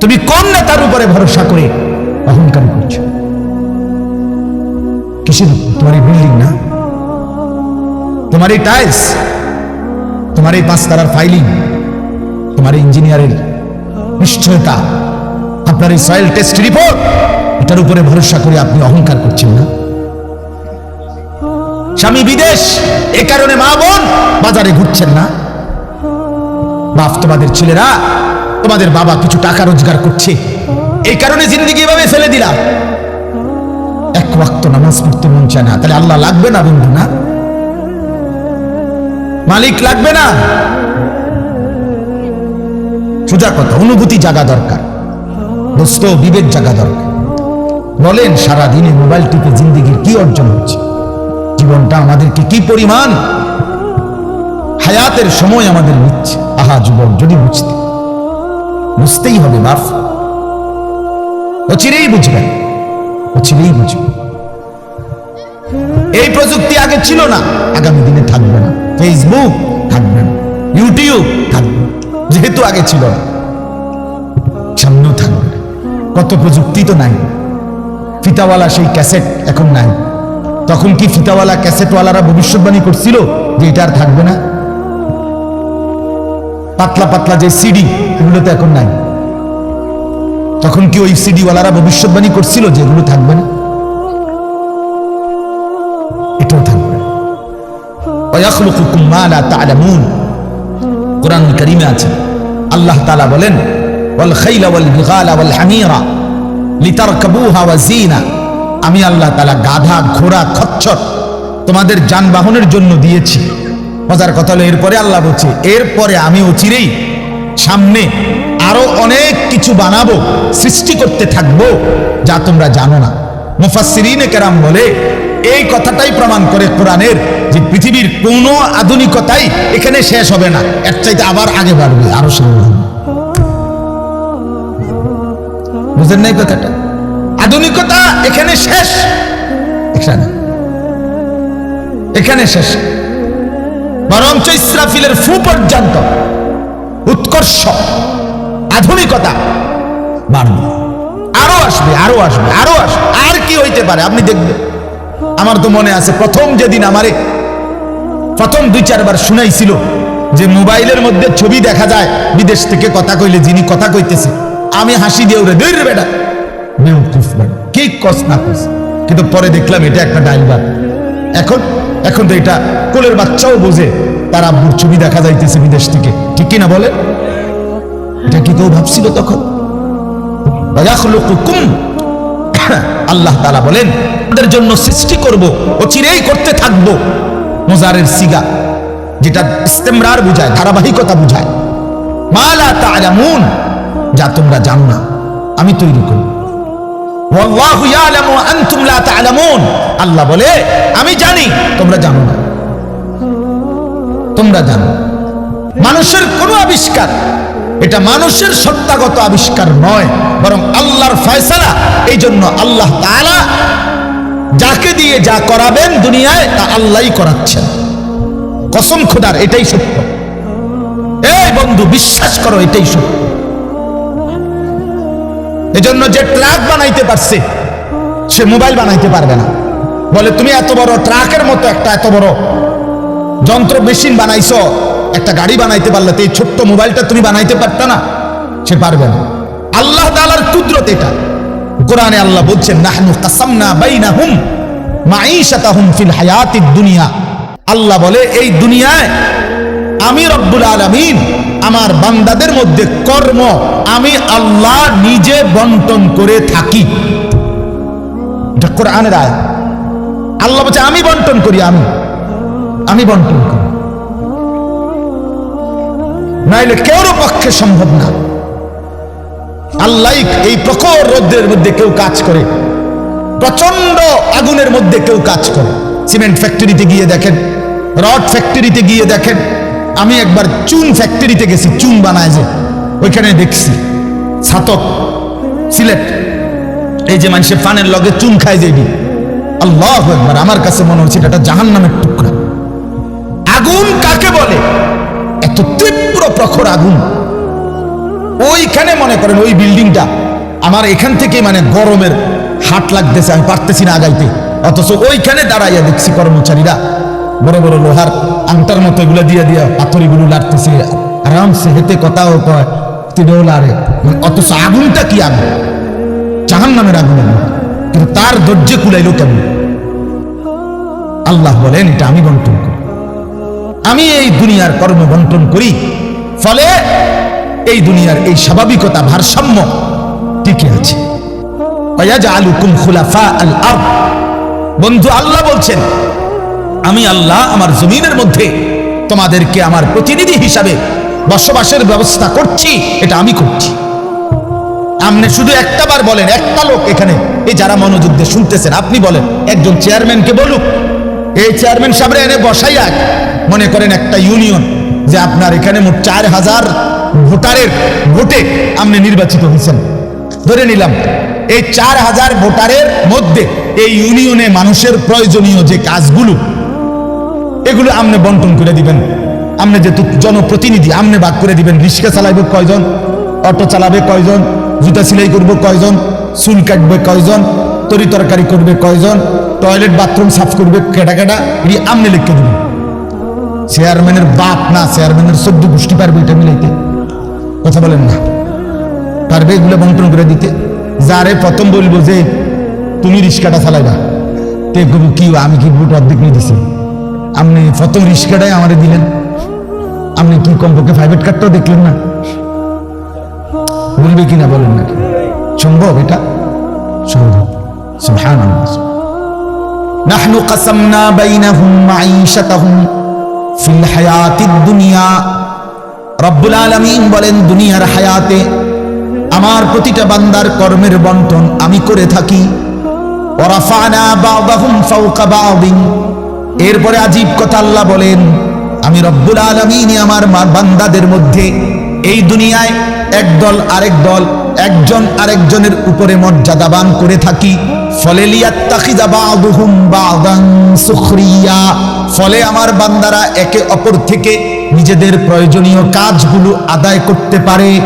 তুমি কোন নেতার উপরে ভরসা করে অহংকার করছ? কিসের? তোমার এই বিল্ডিং না? তোমার এই টাইলস তোমার এই পাঁচতারার ফাইলিং তোমার এই ইঞ্জিনিয়ারের নিশ্চয়তা? আপনার এই সয়েল টেস্ট রিপোর্ট এটার উপরে ভরসা করে আপনি অহংকার করছেন না? স্বামী বিদেশ, এ কারণে মা বোন বাজারে ঘুরছেন না? বাপ তোমাদের ছেলেরা তোমাদের বাবা কিছু টাকা রোজগার করছে। এই কারণে জিন্দিগি এভাবে ফেলে দিলাম এক ওয়াক্ত নামাজ পড়তে মন চায় না। তাহলে আল্লাহ লাগবে না বন্ধু, না? মালিক লাগবে না? সোজা কথা, অনুভূতি জাগা দরকার। দোস্ত, বিবেক জাগা দরকার। বলেন সারা দিনে মোবাইল টিপে জিন্দিগির কি অর্জন হচ্ছে? জীবনটা আমাদেরকে কি পরিমাণ? হায়াতের সময় আমাদের নিচ্ছে। আহা, যুবক, যদি বুঝতে। বুঝতেই হবে বাপ অচিরেই বুঝবেন অচিরেই বুঝবেন এই প্রযুক্তি আগে ছিল না, আগামী দিনে থাকবে না। ফেসবুক থাকবে না ইউটিউব থাকবে যেহেতু আগে ছিল না। সামনেও থাকবে না। কত প্রযুক্তি তো নাই। ফিতাওয়ালা সেই ক্যাসেট এখন নাই। তখন কি ফিতাওয়ালা, ক্যাসেটওয়ালারা ভবিষ্যৎবাণী করছিল যে এটা আর থাকবে না? পাতলা পাতলা যে সিডি এগুলো তো এখন নাই। তখন কি ওই সিডিওয়ালারা ভবিষ্যৎবাণী করছিল যে এগুলো থাকবে না? এটাও থাকবে। কোরআন করিমে আছে। আল্লাহ তালা বলেন, ওয়াল খাইলা ওয়াল বিগালা ওয়াল হামিরা ওয়া জিনা আমি আল্লাহ তালা গাধা, ঘোড়া, খচ্চর তোমাদের যানবাহনের জন্য দিয়েছি। মজার কথা হলো, এরপরে আল্লাহ বলছে, এরপরে আমি অচিরেই সামনে আরও অনেক কিছু বানাবো, সৃষ্টি করতে থাকব, যা তোমরা জানো না। মুফাসসিরিনে কেরাম বলে, এই কথাটাই প্রমাণ করে কোরআনের যে পৃথিবীর কোনো আধুনিকতাই এখানে শেষ হবে না। এর চাইতে আবার আগে বাড়বে, আরও সামনে। বুঝলেন নাই কথাটা? আধুনিকতা এখানে শেষ। এখানে শেষ। বরঞ্চ ইসরাফিলের ফু পর্যন্ত উৎকর্ষ, আধুনিকতা বাড়বে আরও আসবে আরও আসবে আরও আসবে। আর কি হইতে পারে, আপনি দেখবেন। আমার তো মনে আছে, প্রথম যেদিন আমারে প্রথম দুই চারবার শুনাইছিল যে মোবাইলের মধ্যে ছবি দেখা যায়, বিদেশ থেকে কথা কইলে যিনি কথা কইতেছে। আমি হাসি দিয়ে উড়ে দৈর বেটা। কি কস না কস। কিন্তু পরে দেখলাম এটা একটা ডাইলবার। এখন এখন তো এটা কোলের বাচ্চাও বোঝে, তার আব্বুর ছবি দেখা যাইতেছে বিদেশ থেকে। ঠিক কি না বলে? এটা কি কেউ ভাবছিল তখন? আল্লাহ তালা বলেন তাদের জন্য সৃষ্টি করব ও চিরেই করতে থাকব। মোজারের সিগা, যেটা ইস্তেমরার বুঝায়, ধারাবাহিকতা বুঝায়। মালা তালামুন, যা তোমরা জানো না, আমি তৈরি করব। আল্লাহ বলে, আমি জানি, তোমরা জানো না। তোমরা জানো। মানুষের কোনো আবিষ্কার, এটা মানুষের সত্তাগত আবিষ্কার নয়। বরং আল্লাহর ফয়সালা এই জন্য আল্লাহ তাআলা যাকে দিয়ে যা করাবেন দুনিয়ায়, তা আল্লাহই করাচ্ছেন। কসম খোদার, এটাই সত্য। এই বন্ধু, বিশ্বাস করো, এটাই সত্য। এজন্য যে ট্রাক বানাইতে পারছে, সে মোবাইল বানাইতে পারবে না। বলে, তুমি এত বড় ট্রাকের মতো একটা এত বড় যন্ত্র মেশিন বানাইছ, একটা গাড়ি বানাইতে পারলে তো এই ছোট্ট মোবাইলটা তুমি বানাইতে পারত না? সে পারবে না। আল্লাহ তাআলার কুদরত এটা। কোরআনে আল্লাহ বলছেন, নাহনু কাসামনা বাইনাহুম মাঈশাতাহুম ফিল হায়াতিদ দুনিয়া। আল্লাহ বলে, এই দুনিয়ায় আমি রব্বুল আলামিন আমার বান্দাদের মধ্যে কর্ম, আমি আল্লাহ নিজে বন্টন করে থাকি। কোরআনের আয়াত। আল্লাহ বলছে, আমি বন্টন করি, আমি। আমি বন্টন করি। নাইলে কেউর পক্ষে সম্ভব না। আল্লাহ এই প্রখর রৌদ্রের মধ্যে কেউ কাজ করে। প্রচণ্ড আগুনের মধ্যে কেউ কাজ করে। সিমেন্ট ফ্যাক্টরিতে গিয়ে দেখেন, রড ফ্যাক্টরিতে গিয়ে দেখেন আমি একবার চুন ফ্যাক্টরিতে গেছি, চুন বানায় যে, ওইখানে দেখছি, ছাতক, সিলেট, এই যে মানুষের ফানের লগে চুন খায় যেবি আল্লাহ একবার আমার কাছে মনে হচ্ছে এটা জাহান নামের টুকরা। আগুন কাকে বলে? এত তীব্র প্রখর আগুন। ওইখানে মনে করেন ওই বিল্ডিংটা আমার এখান থেকে মানে গরমের হাট লাগতেছে, আমি পারতেছি না আগাইতে। অথচ ওইখানে দাঁড়াইয়া দেখছি কর্মচারীরা বড় বড় লোহার আংটার মতো এগুলো দিয়ে দিয়ে পাথরিগুলো লাড়তেছে। আরামসে হেতে কথাও কয়, তিনিও লাড়ে। মানে অথচ আগুনটা কি আগুন? জাহান নামের আগুনের মতো। কিন্তু তার ধৈর্য কুলাইলো কেমন? আল্লাহ বলেন, এটা আমি বন্টন করি। আমি এই দুনিয়ার কর্ম বন্টন করি, ফলে এই দুনিয়ার এই স্বাভাবিকতা ভারসাম্য টিকে আছে। বন্ধু আল্লাহ বলছেন আমি আল্লাহ আমার জমিনের মধ্যে তোমাদেরকে আমার প্রতিনিধি হিসাবে বসবাসের ব্যবস্থা করছি, এটা আমি করছি। আপনি শুধু একটা বার বলেন, একটা লোক এখানে। এই যারা মনোযোগ দিয়ে শুনতেছেন, আপনি বলেন, একজন চেয়ারম্যানকে বলুক। এই চেয়ারম্যান সাহেবরা এনে বসাইয়া মনে করেন একটা ইউনিয়ন যে আপনার এখানে মোট চার হাজার ভোটারের ভোটে আপনি নির্বাচিত হয়েছেন। ধরে নিলাম, এই চার হাজার ভোটারের মধ্যে এই ইউনিয়নে মানুষের প্রয়োজনীয় যে কাজগুলো এগুলো আপনি বন্টন করে দিবেন। আপনি যেহেতু জনপ্রতিনিধি আপনি ভাগ করে দিবেন। রিক্সা চালাইবে কয়জন? অটো চালাবে কয়জন? জুতা সেলাই করবে কয়জন? চুল কাটবে কয়জন? তরি তরকারি করবে কয়জন? টয়লেট, বাথরুম সাফ করবে কেটা কেটা এটি আপনি লিখে দিবেন। চেয়ারম্যানের বাপ না, চেয়ারম্যানের চোদ্দ গোষ্ঠী পারবে এটা মিলাইতে। কথা বলেন না। পারবে এগুলো বন্টন করে দিতে। যারে প্রথম বলব যে, তুমি রিক্সাটা চালাইবা। তে কি আমি কি ভোট অর্ধেক নিয়ে দিছি? আপনি প্রথম রিক্সাটাই আমারে দিলেন আপনি কি কমপক্ষে প্রাইভেট কার্ডটাও দেখলেন না বলবে কিনা বলেন নাকি সম্ভব এটা সম্ভব সুবহানাল্লাহ نحن قسمنا بينهم معيشتهم في الحياة الدنيا রব্বুল আলামিন বলেন দুনিয়ার হায়াতে আমার প্রতিটা বান্দার কর্মের বন্টন আমি করে থাকি ওরাফানা বাদাহুম ফাওকা বাদিন এরপরে আজীব কথা আল্লাহ বলেন, আমি রব্বুল আলামিন আমার মা- বান্দাদের মধ্যে এই দুনিয়ায় একদল আরেক দল, একজন আরেকজনের উপরে মর্যাদাবান করে থাকি। ফলে ফলে আমার বান্দারা একে অপর থেকে নিজেদের প্রয়োজনীয় কাজগুলো আদায় করতে পারে।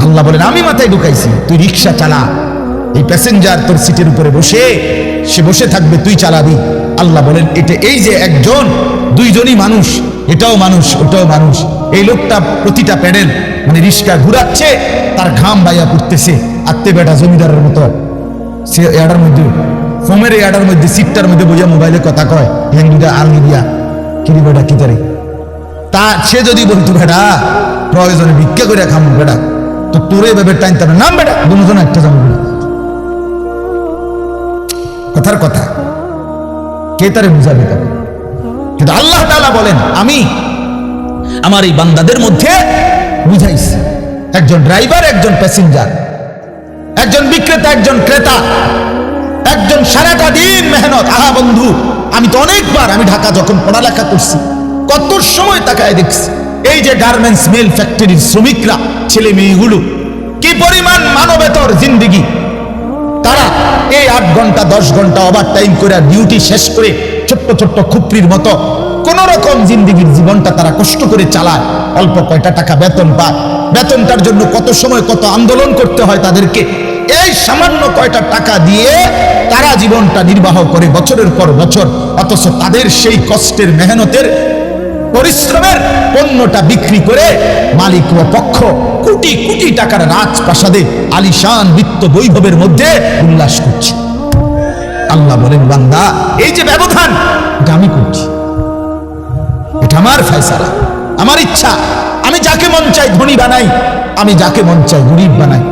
আল্লাহ বলেন, আমি মাথায় ঢুকাইছি, তুই রিক্সা চালা। এই প্যাসেঞ্জার তোর সিটের উপরে বসে, সে বসে থাকবে, তুই চালাবি। আল্লাহ বলেন, এটা এই যে একজন, দুইজনই মানুষ, এটাও মানুষ, ওটাও মানুষ। এই লোকটা প্রতিটা প্যাডেল মানে রিক্সা ঘুরাচ্ছে, তার ঘাম বাইয়া পড়তেছে, আত্মে বেটা জমিদারের মতো। সে এডার মধ্যে, ফোমের এডার মধ্যে, সিটটার মধ্যে বোঝা মোবাইলে কথা কয় হ্যাঙ্গিটা আলগি দিয়া কিরি বেটা কি তারে তা সে যদি বলতো বেটা প্রয়োজনে ভিক্ষা করে খামো বেটা তো তোরে এভাবে টাইম হবে। নাম বেটা দুজন একটা বেটা কথার কথা। কে তারে বুঝাবে তাকে? কিন্তু আল্লাহ তাআলা বলেন, আমি আমার এই বান্দাদের মধ্যে বুঝাইছি। একজন ড্রাইভার, একজন প্যাসেঞ্জার, একজন বিক্রেতা, একজন ক্রেতা, একজন সারাটা দিন মেহনত। আহা বন্ধু, আমি তো অনেকবার, আমি ঢাকা যখন পড়ালেখা করছি, কত সময় তাকায় দেখছি। এই যে গার্মেন্টস মিল ফ্যাক্টরির শ্রমিকরা ছেলে মেয়েগুলো কি পরিমাণ মানবেতর জিন্দিগি। তারা এই আট ঘণ্টা, দশ ঘণ্টা ওভার টাইম করে ডিউটি শেষ করে ছোট্ট ছোট্ট খুপড়ির মতো কোন রকম জিন্দিগির জীবনটা তারা কষ্ট করে চালায়। অল্প কয়টা টাকা বেতন পায়। বেতনটার জন্য কত সময় কত আন্দোলন করতে হয় তাদেরকে। এই সামান্য কয়টা টাকা দিয়ে তারা জীবনটা নির্বাহ করে বছরের পর বছর। অথচ তাদের সেই কষ্টের মেহনতের পরিশ্রমের পণ্যটা বিক্রি করে মালিক ও পক্ষ কোটি কোটি টাকার রাজপ্রাসাদে আলিশান বিত্ত বৈভবের মধ্যে উল্লাস করছে। আল্লাহ বলেন, বান্দা, এই যে ব্যবধান, এটা আমি করছি। এটা আমার ফয়সালা, আমার ইচ্ছা। আমি যাকে মন চাই ধনী বানাই, আমি যাকে মন চাই গরিব বানাই,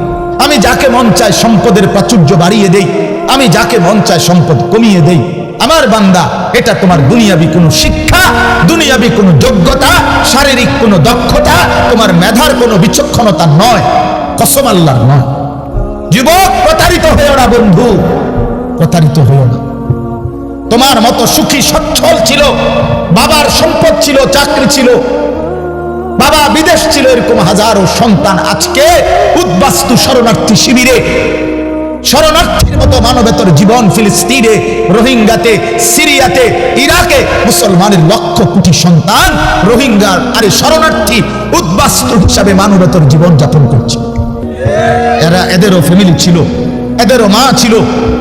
আমি যাকে মন চাই সম্পদের প্রাচুর্য বাড়িয়ে দেই, আমি যাকে মন চাই সম্পদ কমিয়ে দেই আমার বান্দা, এটা তোমার দুনিয়াবি কোনো শিক্ষা, দুনিয়াবি কোনো যোগ্যতা, শারীরিক কোনো দক্ষতা, তোমার মেধার কোনো বিচক্ষণতা নয়, কসম আল্লাহর নয়। যুবক, প্রতারিত হয়েও না বন্ধু, প্রতারিত হয়েও না। তোমার মতো সুখী, সচ্ছল ছিল, বাবার সম্পদ ছিল, চাকরি ছিল, বাবা বিদেশ ছিল, এরকম হাজারো সন্তান আজকে উদ্বাস্তু শরণার্থী শিবিরে শরণার্থীর মতো মানবেতর জীবন ফিলিস্তিনে, রোহিঙ্গাতে, সিরিয়াতে, ইরাকে, মুসলমানের লক্ষ কোটি সন্তান রোহিঙ্গার আরে শরণার্থী উদ্বাস্তু হিসাবে মানবেতর জীবন যাপন করছে। এরা এদেরও ফ্যামিলি ছিল, এদেরও মা ছিল,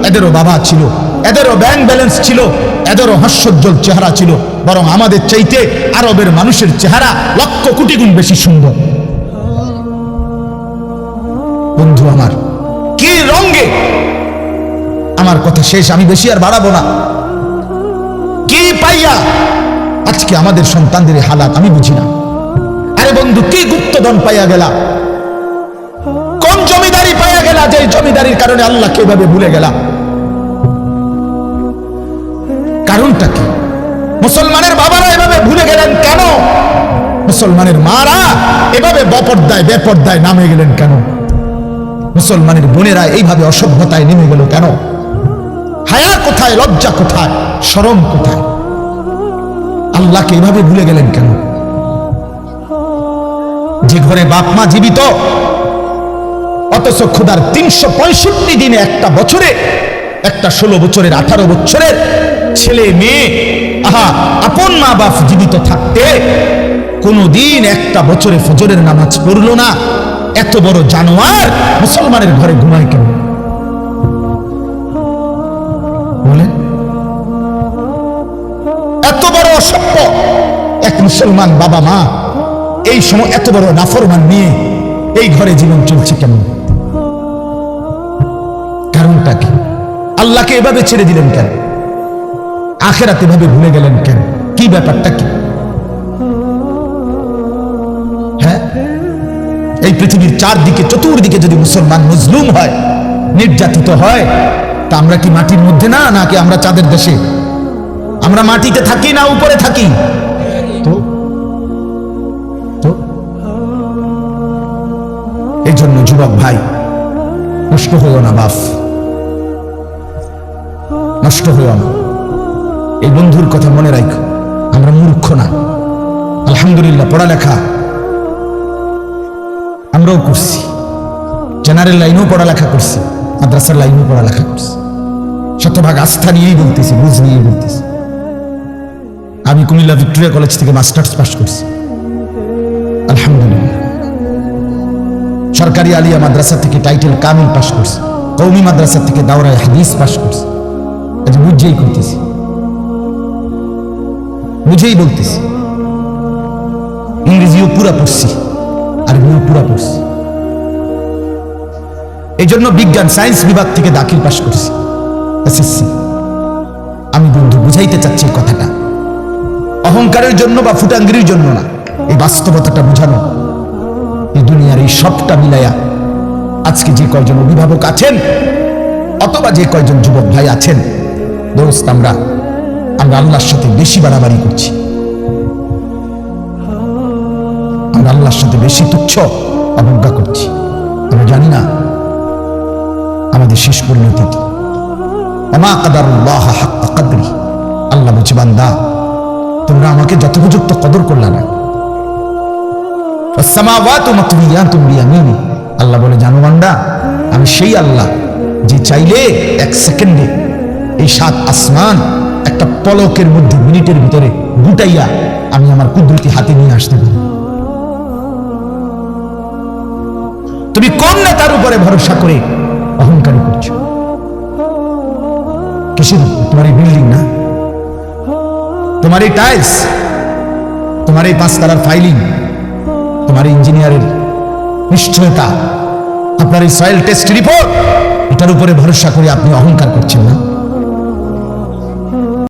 এদেরও বাবা ছিল, এদেরও ব্যাংক ব্যালেন্স ছিল, এদেরও হাস্যোজ্জ্বল চেহারা ছিল, বরং আমাদের চাইতে আরবের মানুষের চেহারা লক্ষ কোটি গুণ বেশি সুন্দর। বন্ধু আমার কি রঙ্গে আমার কথা শেষ, আমি বেশি আর বাড়াবো না। কি পাইয়া? আজকে আমাদের সন্তানদের হালাত আমি বুঝি না। আরে বন্ধু, কি গুপ্তধন পাইয়া গেলা? কোন জমিদারি পাইয়া গেলা যে জমিদারির কারণে আল্লাহকে এভাবে ভুলে গেলা? কারণটা কি? মুসলমানের বাবারা এভাবে ভুলে গেলেন কেন? মুসলমানের মারা এভাবে বপর্দায়, বেপর্দায় নামে গেলেন কেন? মুসলমানের বোনেরা এইভাবে অসভ্যতায় নেমে গেল কেন? হায়া কোথায়, লজ্জা কোথায়, শরম কোথায়? আল্লাহকে এইভাবে ভুলে গেলেন কেন? যে ঘরে বাপ মা জীবিত, অথচ খোদার তিনশো পঁয়ষট্টি দিনে একটা বছরে, একটা ষোলো বছরের, আঠারো বছরের ছেলে, মেয়ে, আহা, আপন মা বাপ জীবিত থাকতে কোনোদিন একটা বছরে ফজরের নামাজ পড়ল না। এত বড় জানোয়ার মুসলমানের ঘরে ঘুমায় কেন? বলেন। এত বড় অসভ্য এক মুসলমান বাবা মা, এই সময় এত বড় নাফরমান নিয়ে এই ঘরে জীবন চলছে কেমন কারণটা কি? আল্লাহকে এভাবে ছেড়ে দিলেন কেন? আখেরাতে এভাবে ভুলে গেলেন কেন? কি ব্যাপারটা কি? এই পৃথিবীর চারদিকে, চতুর্দিকে যদি মুসলমান মজলুম হয়, নির্যাতিত হয়, তা আমরা কি মাটির মধ্যে না, নাকি আমরা চাঁদের দেশে? আমরা মাটিতে থাকি না, উপরে থাকি? এই জন্য যুবক ভাই, নষ্ট হইও না বাফ নষ্ট হইও না। এই বন্ধুর কথা মনে রাখ, আমরা মূর্খ না। আলহামদুলিল্লাহ, পড়ালেখা আমরাও করছি। জেনারেল লাইনেও পড়ালেখা করছি, মাদ্রাসার লাইনেও পড়ালেখা করছি। শতভাগ আস্থা নিয়েই বলতেছি, বুঝ নিয়েই বলতেছি। আমি কুমিল্লা ভিক্টোরিয়া কলেজ থেকে মাস্টার্স পাস করছি। আলহামদুলিল্লাহ। সরকারি আলিয়া মাদ্রাসা থেকে টাইটেল কামিল পাস করছি। কৌমি মাদ্রাসা থেকে দাওরায় হাদিস পাস করছি। আজ বুঝেই করতেছি। বুঝেই বলতেছি। ইংরেজিও পুরা পড়ছি। আরবিও পুরা পড়ছি এই জন্য বিজ্ঞান, সায়েন্স বিভাগ থেকে দাখিল পাশ করছি। এসএসসি। আমি বন্ধু, বুঝাইতে চাচ্ছি কথাটা। অহংকারের জন্য বা ফুটাঙ্গির জন্য না। এই বাস্তবতাটা বুঝানো। এই দুনিয়ার এই সবটা মিলাইয়া আজকে যে কয়জন অভিভাবক আছেন, অথবা যে কয়জন যুবক ভাই আছেন, দোস্ত আমরা আমরা আল্লাহর সাথে বেশি বাড়াবাড়ি করছি। আমরা আল্লাহর সাথে বেশি তুচ্ছ অবজ্ঞা করছি। আমরা জানি না আমাদের শেষ পরিণতি কাদরি। আল্লাহ বলছে, বান্দা, তোমরা আমাকে যথোপযুক্ত কদর করলা না। আল্লাহ বলে, জানো বান্দা, আমি সেই আল্লাহ যে চাইলে এক সেকেন্ডে এই সাত আসমান একটা পলকের মধ্যে মিনিটের ভিতরে গুটাইয়া আমি আমার কুদরতি হাতে নিয়ে আসতে পারি। তুমি কোন নেতার উপরে ভরসা করে অহংকারী করছ? কিসের তোমার এই বিল্ডিং না? তোমার এই টাইলস তোমার এই পাঁচতলার ফাইলিং তোমার ইঞ্জিনিয়ারের নিশ্চয়তা? আপনার এই সয়েল টেস্ট রিপোর্ট এটার উপরে ভরসা করে আপনি অহংকার করছেন না?